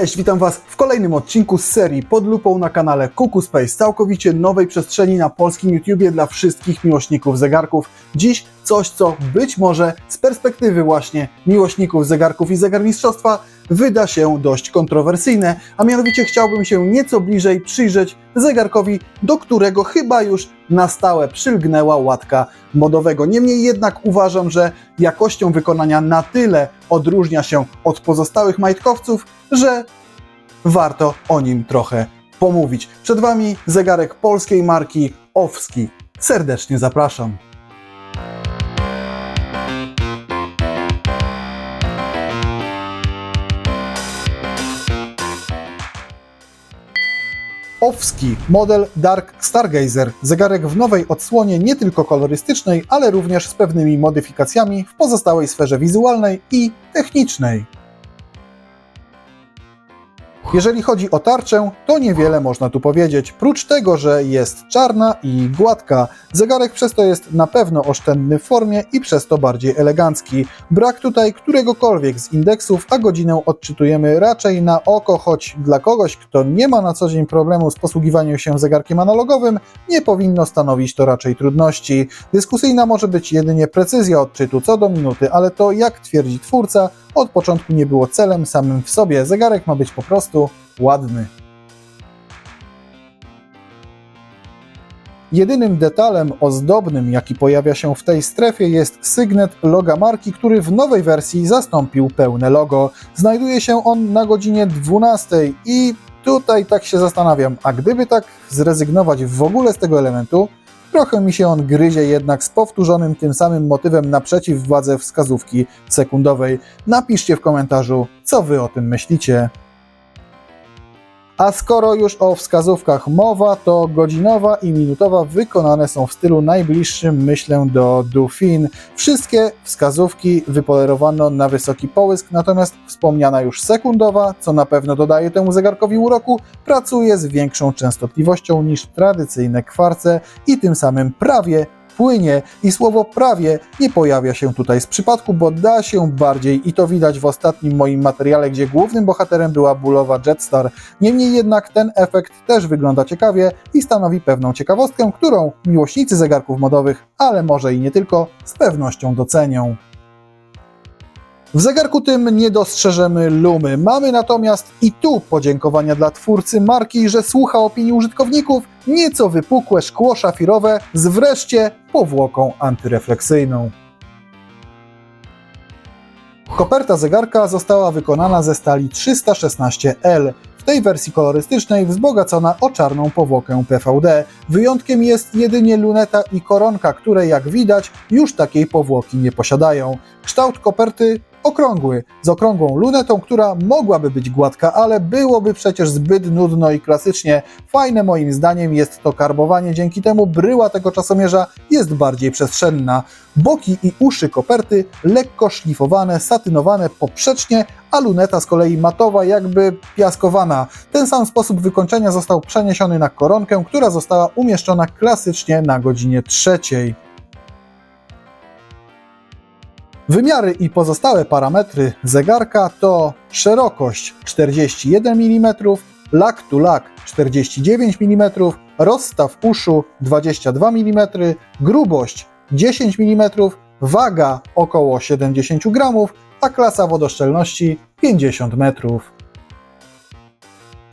Cześć, witam Was w kolejnym odcinku z serii Pod lupą na kanale Kuku Space, całkowicie nowej przestrzeni na polskim YouTubie dla wszystkich miłośników zegarków. Dziś coś, co być może z perspektywy właśnie miłośników zegarków i zegarmistrzostwa wyda się dość kontrowersyjne, a mianowicie chciałbym się nieco bliżej przyjrzeć zegarkowi, do którego chyba już na stałe przylgnęła łatka modowego. Niemniej jednak uważam, że jakością wykonania na tyle odróżnia się od pozostałych majtkowców, że warto o nim trochę pomówić. Przed Wami zegarek polskiej marki Owski. Serdecznie zapraszam. Owski, model Dark Stargazer, zegarek w nowej odsłonie nie tylko kolorystycznej, ale również z pewnymi modyfikacjami w pozostałej sferze wizualnej i technicznej. Jeżeli chodzi o tarczę, to niewiele można tu powiedzieć. Prócz tego, że jest czarna i gładka, zegarek przez to jest na pewno oszczędny w formie i przez to bardziej elegancki. Brak tutaj któregokolwiek z indeksów, a godzinę odczytujemy raczej na oko, choć dla kogoś, kto nie ma na co dzień problemu z posługiwaniem się zegarkiem analogowym, nie powinno stanowić to raczej trudności. Dyskusyjna może być jedynie precyzja odczytu co do minuty, ale to jak twierdzi twórca, od początku nie było celem samym w sobie. Zegarek ma być po prostu ładny. Jedynym detalem ozdobnym, jaki pojawia się w tej strefie, jest sygnet loga marki, który w nowej wersji zastąpił pełne logo. Znajduje się on na godzinie 12 i tutaj tak się zastanawiam, a gdyby tak zrezygnować w ogóle z tego elementu, Trochę mi się on gryzie jednak z powtórzonym tym samym motywem naprzeciw władze wskazówki sekundowej. Napiszcie w komentarzu, co wy o tym myślicie. A skoro już o wskazówkach mowa, to godzinowa i minutowa wykonane są w stylu najbliższym, myślę, do Dufin. Wszystkie wskazówki wypolerowano na wysoki połysk, natomiast wspomniana już sekundowa, co na pewno dodaje temu zegarkowi uroku, pracuje z większą częstotliwością niż tradycyjne kwarce i tym samym prawie płynie i słowo prawie nie pojawia się tutaj z przypadku, bo da się bardziej i to widać w ostatnim moim materiale, gdzie głównym bohaterem była bólowa Jetstar. Niemniej jednak ten efekt też wygląda ciekawie i stanowi pewną ciekawostkę, którą miłośnicy zegarków modowych, ale może i nie tylko, z pewnością docenią. W zegarku tym nie dostrzeżemy lumy. Mamy natomiast i tu podziękowania dla twórcy marki, że słucha opinii użytkowników, nieco wypukłe szkło szafirowe z wreszcie powłoką antyrefleksyjną. Koperta zegarka została wykonana ze stali 316L. W tej wersji kolorystycznej wzbogacona o czarną powłokę PVD. Wyjątkiem jest jedynie luneta i koronka, które jak widać już takiej powłoki nie posiadają. Kształt koperty okrągły, z okrągłą lunetą, która mogłaby być gładka, ale byłoby przecież zbyt nudno i klasycznie. Fajne moim zdaniem jest to karbowanie, dzięki temu bryła tego czasomierza jest bardziej przestrzenna. Boki i uszy koperty lekko szlifowane, satynowane poprzecznie, a luneta z kolei matowa, jakby piaskowana. Ten sam sposób wykończenia został przeniesiony na koronkę, która została umieszczona klasycznie na godzinie trzeciej. Wymiary i pozostałe parametry zegarka to szerokość 41 mm, lak to lak 49 mm, rozstaw uszu 22 mm, grubość 10 mm, waga około 70 g, a klasa wodoszczelności 50 metrów.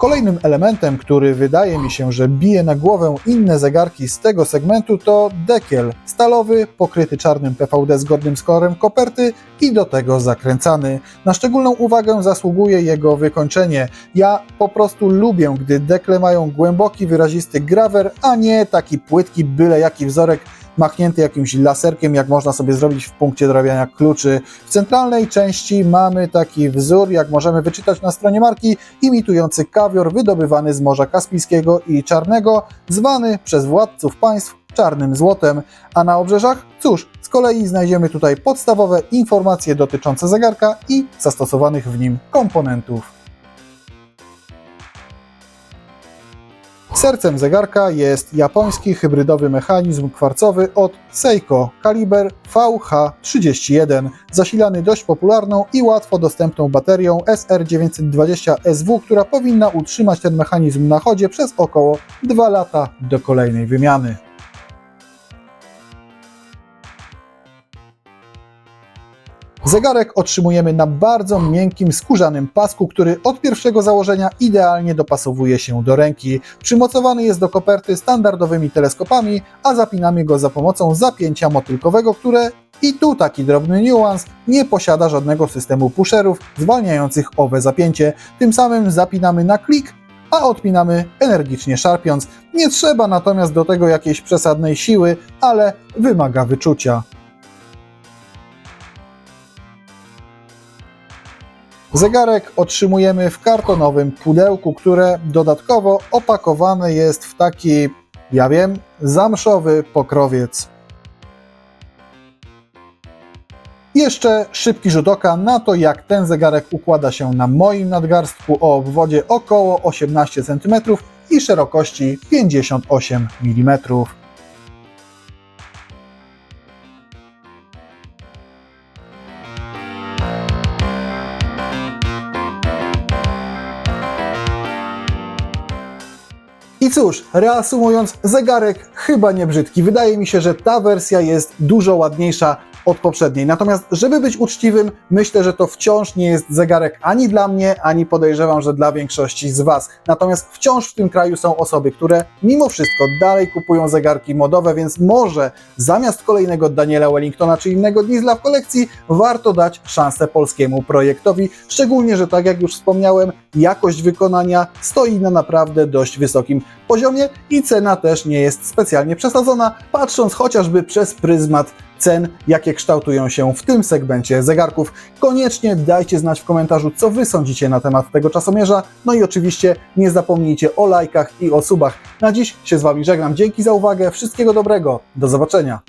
Kolejnym elementem, który wydaje mi się, że bije na głowę inne zegarki z tego segmentu to dekiel stalowy, pokryty czarnym PVD zgodnym z kolorem koperty i do tego zakręcany. Na szczególną uwagę zasługuje jego wykończenie. Ja po prostu lubię, gdy dekle mają głęboki, wyrazisty grawer, a nie taki płytki, byle jaki wzorek machnięty jakimś laserkiem, jak można sobie zrobić w punkcie dorabiania kluczy. W centralnej części mamy taki wzór, jak możemy wyczytać na stronie marki, imitujący kawior wydobywany z Morza Kaspijskiego i Czarnego, zwany przez władców państw czarnym złotem, a na obrzeżach, cóż, z kolei znajdziemy tutaj podstawowe informacje dotyczące zegarka i zastosowanych w nim komponentów. Sercem zegarka jest japoński hybrydowy mechanizm kwarcowy od Seiko kaliber VH31, zasilany dość popularną i łatwo dostępną baterią SR920SW, która powinna utrzymać ten mechanizm na chodzie przez około 2 lata do kolejnej wymiany. Zegarek otrzymujemy na bardzo miękkim skórzanym pasku, który od pierwszego założenia idealnie dopasowuje się do ręki. Przymocowany jest do koperty standardowymi teleskopami, a zapinamy go za pomocą zapięcia motylkowego, które i tu taki drobny niuans, nie posiada żadnego systemu pusherów zwalniających owe zapięcie. Tym samym zapinamy na klik, a odpinamy energicznie szarpiąc. Nie trzeba natomiast do tego jakiejś przesadnej siły, ale wymaga wyczucia. Zegarek otrzymujemy w kartonowym pudełku, które dodatkowo opakowane jest w taki, ja wiem, zamszowy pokrowiec. Jeszcze szybki rzut oka na to, jak ten zegarek układa się na moim nadgarstku o obwodzie około 18 cm i szerokości 58 mm. I cóż, reasumując, zegarek chyba nie brzydki. Wydaje mi się, że ta wersja jest dużo ładniejsza od poprzedniej. Natomiast, żeby być uczciwym, myślę, że to wciąż nie jest zegarek ani dla mnie, ani podejrzewam, że dla większości z Was. Natomiast wciąż w tym kraju są osoby, które mimo wszystko dalej kupują zegarki modowe, więc może zamiast kolejnego Daniela Wellingtona czy innego Diesla w kolekcji, warto dać szansę polskiemu projektowi. Szczególnie, że tak jak już wspomniałem, jakość wykonania stoi na naprawdę dość wysokim poziomie i cena też nie jest specjalnie przesadzona, patrząc chociażby przez pryzmat cen, jakie kształtują się w tym segmencie zegarków. Koniecznie dajcie znać w komentarzu, co Wy sądzicie na temat tego czasomierza. No i oczywiście nie zapomnijcie o lajkach i o subach. Na dziś się z Wami żegnam. Dzięki za uwagę, wszystkiego dobrego, do zobaczenia.